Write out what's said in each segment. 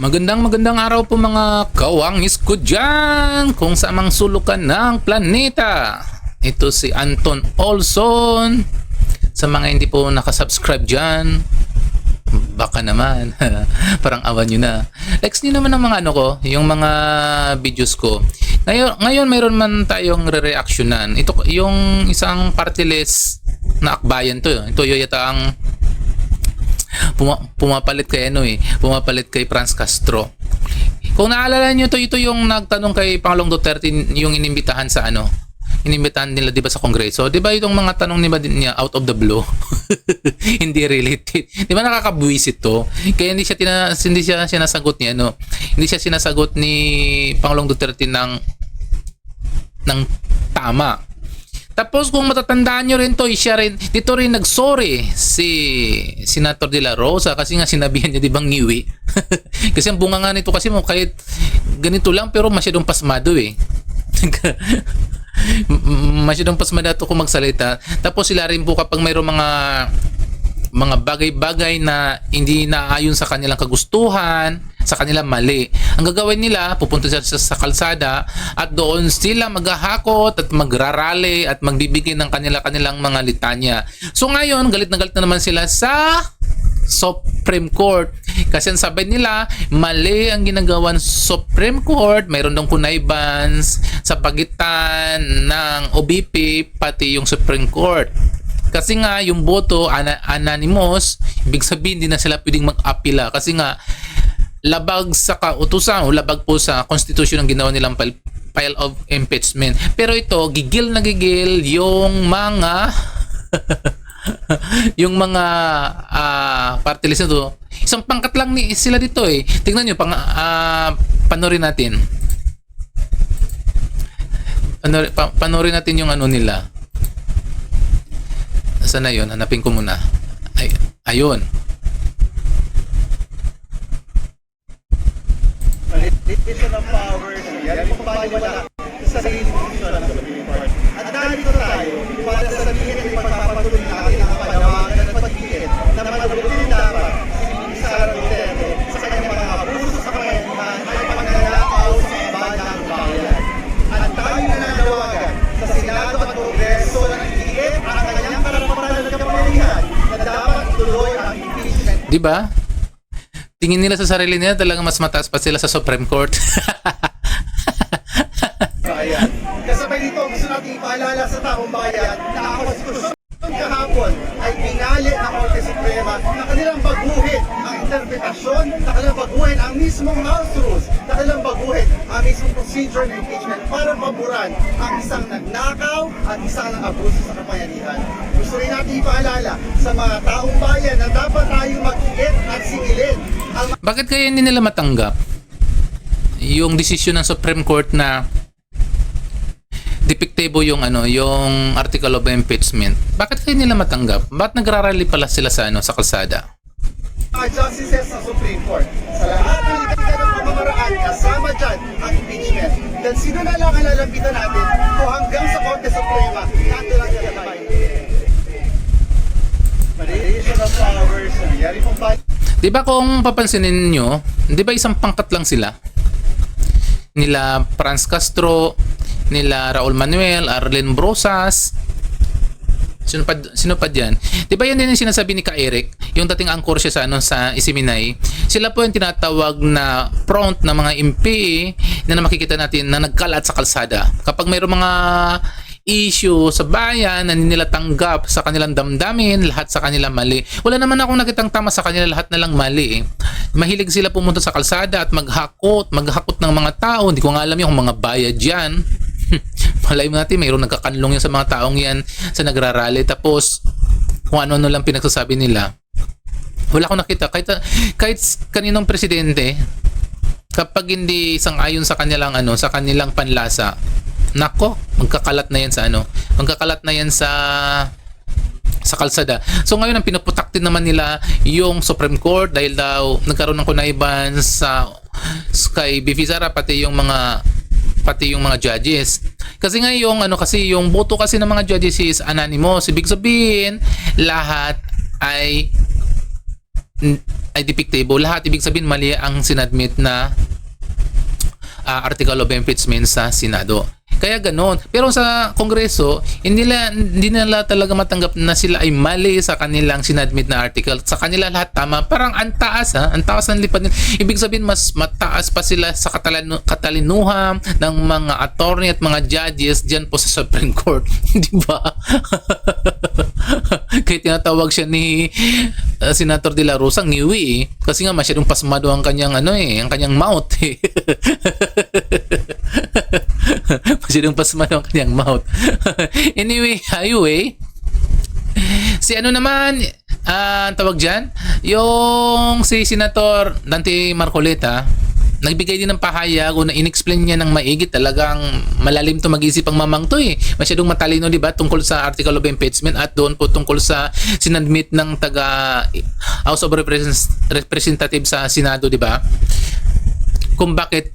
Magandang magandang araw po mga kawangis ko dyan kung sa mang sulukan ng planeta. Ito si Anton Olson. Sa mga hindi po nakasubscribe dyan, baka naman. Parang awan nyo na. Likes nyo naman ang mga ano ko, yung mga videos ko. Ngayon, ngayon mayroon man tayong re-reactionan. Ito yung isang party list na akbayan to. Ito yung yata ang puma- pumapalit kay ano eh, pumapalit kay Franz Castro. Kung naalala niyo to, ito yung nagtanong kay Pangulong Duterte yung inimbitahan sa ano, inimbitahan nila 'di ba sa kongreso. 'Di ba itong mga tanong ni niya out of the blue? hindi related. 'Di ba nakakabuwisit to? Kaya hindi siya tina, hindi siya sinasagot ni ano, hindi siya sinasagot ni Pangulong Duterte ng ng tama. Tapos kung matatandaan nyo rin to, siya rin, dito rin nagsorry si Senator De La Rosa kasi nga sinabihan niya di bang ngiwi. kasi ang bunga nga nito kasi mo kahit ganito lang pero masyadong pasmado eh. Masyadong pasmado to kung magsalita. Tapos sila rin po kapag mayroong mga mga bagay-bagay na hindi naayon sa kanilang kagustuhan, sa kanilang mali. Ang gagawin nila, pupunta sila sa, sa kalsada at doon sila maghahakot at magrarally at magbibigay ng kanila kanilang mga litanya. So ngayon, galit na galit na naman sila sa Supreme Court. Kasi ang sabi nila, mali ang ginagawa ng Supreme Court. Mayroon daw connivance sa pagitan ng OBP pati yung Supreme Court. Kasi nga yung boto ana- anonymous, ibig sabihin hindi na sila pwedeng mag-apila kasi nga labag sa kautusan o labag po sa constitution ang ginawa nilang pile, of impeachment. Pero ito, gigil na gigil yung mga yung mga uh, party list na to. Isang pangkat lang ni sila dito eh. Tingnan nyo, pang, uh, panorin natin. Panoorin, pa, panorin natin yung ano nila. Nasaan na yun? Hanapin ko muna. Ay, ayun. Division of powers, yan po paliwala sa sarili function ng Supreme Court. At narito tayo para sabihin at ipagpapatuloy natin ang panawagan at pagpigil na manugutin dapat si Sara Duterte sa kanyang mga abuso sa kamayanihan at pangalakaw sa bandang bayan. At tayo nananawagan sa Senado at Kongreso na iigit ang kanyang karapatan at kapangyarihan na dapat tuloy ang impeachment Di ba? Tingin nila sa sarili nila talagang mas mataas pa sila sa Supreme Court. bayan. Kasabay dito, gusto natin ipaalala sa taong bayan na ang konstitusyon kahapon ay pinali ng Korte Suprema na kanilang baguhin ang interpretasyon, na kanilang baguhin ang mismong house rules, na kanilang baguhin ang mismong procedure ng impeachment para paboran ang isang nagnakaw at isang nang-abuso sa kapangyarihan. Gusto rin natin ipaalala sa mga taong bayan na dapat tayong mag-iit at singilin Bakit kaya hindi nila matanggap yung desisyon ng Supreme Court na depictable yung ano, yung article of impeachment? Bakit kaya nila matanggap? Bakit nagrarally pala sila sa ano, sa kalsada? mga justices sa Supreme Court. Sa lahat ng litigyan ng pamamaraan, kasama dyan ang impeachment. Then sino na lang ang lalapitan natin kung hanggang sa Korte Suprema, natin lang yalabay. Variation of powers, nangyari pong? Di ba kung papansinin nyo, di ba isang pangkat lang sila? Nila Franz Castro, nila Raul Manuel, Arlen Brosas, Sino pa, sino pa dyan? Di ba yan din yung sinasabi ni Ka Eric? Yung dating angkor siya sa, ano, sa Isiminay. Sila po yung tinatawag na front ng mga MP na, na makikita natin na nagkalat sa kalsada. Kapag mayroong mga issue sa bayan na nila tanggap sa kanilang damdamin, lahat sa kanilang mali. Wala naman akong nakitang tama sa kanila, lahat na lang mali. Eh. Mahilig sila pumunta sa kalsada at maghakot, maghakot ng mga tao. Hindi ko nga alam yung mga bayad dyan. Malay mo natin, mayroong nagkakanlong yan sa mga taong yan sa nagrarally. Tapos, kung ano-ano lang pinagsasabi nila. Wala akong nakita. Kahit, kahit kaninong presidente, kapag hindi sang-ayon sa kanilang ano, sa kanilang panlasa, nako, magkakalat na yan sa ano, magkakalat na yan sa sa kalsada. So ngayon ang pinuputak din naman nila yung Supreme Court dahil daw nagkaroon ng kunaiban sa kay Bifi Sara pati yung mga pati yung mga judges. Kasi nga yung ano kasi yung boto kasi ng mga judges is anonymous. Ibig sabihin lahat ay ay depictable, lahat ibig sabihin mali ang sinadmit na ah, article of impeachment sa Senado. Kaya ganon. Pero sa Kongreso, hindi nila, hindi nila talaga matanggap na sila ay mali sa kanilang sinadmit na article. Sa kanila lahat tama. Parang ang taas ha. Ang taas ng lipad nila. Ibig sabihin mas mataas pa sila sa katalino, katalinuhan ng mga attorney at mga judges dyan po sa Supreme Court. Di ba? Kaya tinatawag siya ni uh, Senator De La Rosa ang niwi eh. Kasi nga masyadong pasmado ang kanyang ano eh, ang kanyang mouth eh. masyadong pasmado ang kanyang mouth. anyway, highway. Si ano naman, ah, ang tawag dyan, yung si Senator Dante Marcoleta, nagbigay din ng pahayag o na inexplain niya ng maigi talagang malalim to mag-isip ang mamang to eh. Masyadong matalino di ba tungkol sa article of impeachment at doon po tungkol sa sinadmit ng taga House of Represent- Representative sa Senado di ba? Kung bakit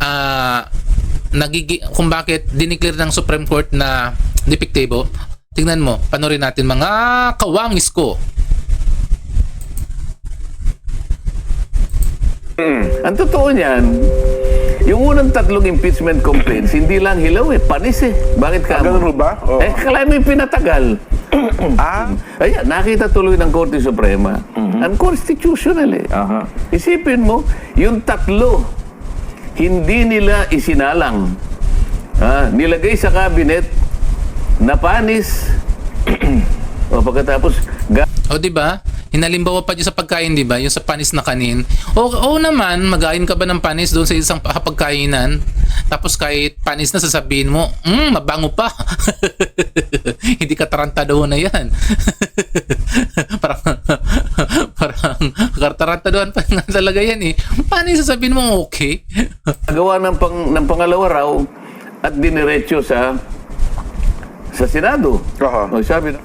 ah nagigi kung bakit dineclare ng Supreme Court na depictable. Tingnan mo, panorin natin mga kawangis ko. Ang totoo niyan, yung unang tatlong impeachment complaints, hindi lang hilaw eh, panis eh. Bakit ka? Ganun ho ba? Oo. Eh, kala mo yung pinatagal. Ah? Ayan, nakita tuloy ng Korte Suprema. Unconstitutional eh. Aha. Isipin mo, yung tatlo, hindi nila isinalang. Ah, nilagay sa cabinet na panis. o pagkatapos, O di ba? Hinalimbawa pa dyan sa pagkain, di ba? Yung sa panis na kanin. O, o naman, magain ka ba ng panis doon sa isang pa- pagkainan? Tapos kahit panis na sasabihin mo, mm, mabango pa. Hindi ka tarantaduhan na yan. parang, parang kartarantaduhan pa nga talaga yan eh. Panis sasabihin mo, okay. gawa ng, pang, ng pangalawa raw at diniretso sa sa Senado. Aha. O, sabi na,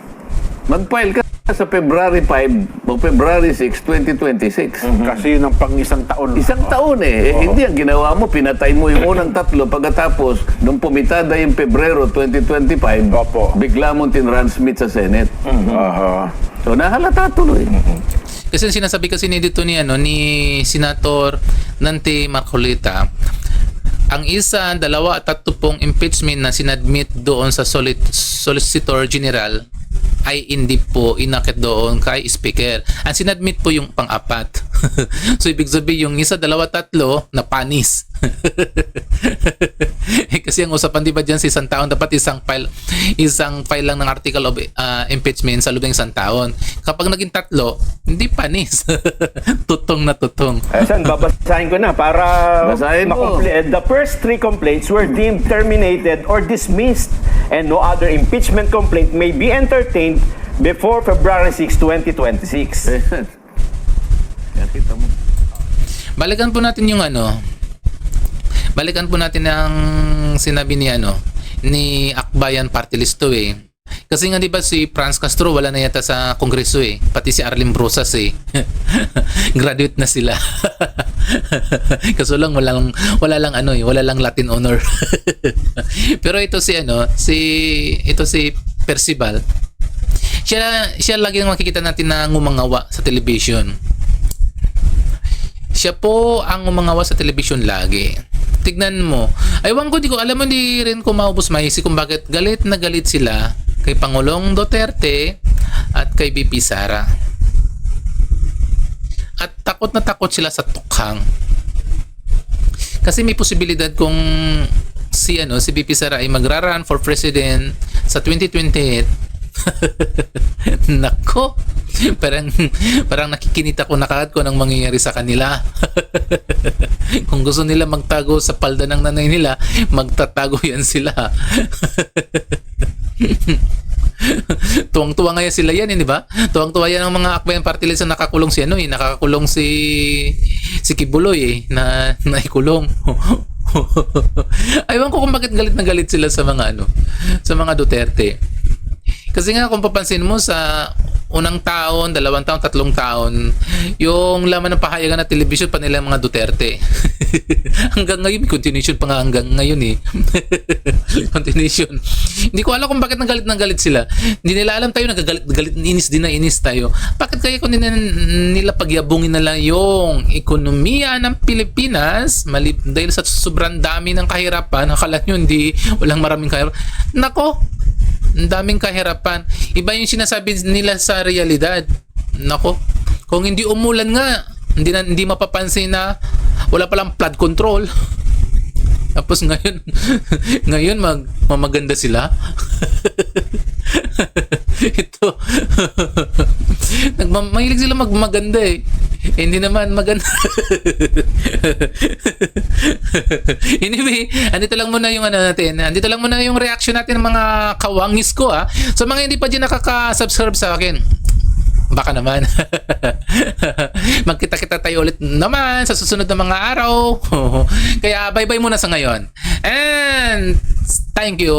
mag-file ka sa February 5 o February 6, 2026. Kasi ng pang isang taon. Isang taon eh. eh hindi ang ginawa mo, pinatay mo yung unang tatlo pagkatapos nung pumitada yung Pebrero 2025, Opo. bigla mong tinransmit sa Senate. Aha. So nahalata tuloy. Kasi sinasabi kasi ni dito ni ano ni Senator Nante Marcolita ang isa, dalawa at tatlo pong impeachment na sinadmit doon sa Solit- Solicitor General ay hindi po inakit doon kay Speaker. Ang sinadmit po yung pang-apat. so ibig sabihin yung isa, dalawa, tatlo na panis. eh, kasi ang usapan di ba dyan sa isang taon dapat isang file isang file lang ng article of uh, impeachment sa loob ng isang taon. Kapag naging tatlo, hindi panis. tutong na tutong. Ayan, babasahin ko na para Basahin mo. makomple- The first three complaints were deemed terminated or dismissed and no other impeachment complaint may be entertained before February 6, 2026. Nakita mo. Balikan po natin yung ano. Balikan po natin ang sinabi ni ano ni Akbayan Party List to eh. Kasi nga 'di ba si Franz Castro wala na yata sa kongreso eh. Pati si Arlene Brosas eh. Graduate na sila. Kaso lang wala lang wala lang ano eh, wala lang Latin honor. Pero ito si ano, si ito si Percival. Siya siya lagi nang makikita natin na ngumangawa sa television siya po ang umangawa sa television lagi. Tignan mo. Aywan ko, di ko alam mo, di rin ko maubos maisip kung bakit galit na galit sila kay Pangulong Duterte at kay BP Sara. At takot na takot sila sa tukhang. Kasi may posibilidad kung si ano si BP Sara ay magra-run for president sa 2028 Nako. Parang parang nakikinita ko na ko ng mangyayari sa kanila. Kung gusto nila magtago sa palda ng nanay nila, magtatago yan sila. Tuwang-tuwa nga sila yan, eh, di ba? Tuwang-tuwa yan ang mga akbayan party list na nakakulong si ano eh, nakakulong si si Kibuloy eh, na naikulong. Aywan ko kung bakit galit na galit sila sa mga ano, sa mga Duterte. Kasi nga kung papansin mo sa unang taon, dalawang taon, tatlong taon, yung laman ng pahayagan na television pa nila mga Duterte. hanggang ngayon, continuation pa nga hanggang ngayon eh. continuation. Hindi ko alam kung bakit nagalit ng galit sila. Hindi nila alam tayo nagagalit, galit, inis din na inis tayo. Bakit kaya kung nila, nila pagyabungin na lang yung ekonomiya ng Pilipinas, mali, dahil sa sobrang dami ng kahirapan, akala nyo hindi, walang maraming kahirapan. Nako, ang daming kahirapan. Iba yung sinasabi nila sa realidad. Nako, kung hindi umulan nga, hindi na, hindi mapapansin na wala palang flood control. Tapos ngayon, ngayon mag mamaganda sila. Ito. Nagma- mahilig sila magmaganda eh. Eh, Hindi naman maganda. anyway, andito lang muna yung ano natin. Andito lang muna yung reaction natin ng mga kawangis ko ah. So mga hindi pa dyan nakaka-subscribe sa akin, baka naman. Magkita-kita tayo ulit naman sa susunod na mga araw. Kaya bye-bye muna sa ngayon. And thank you.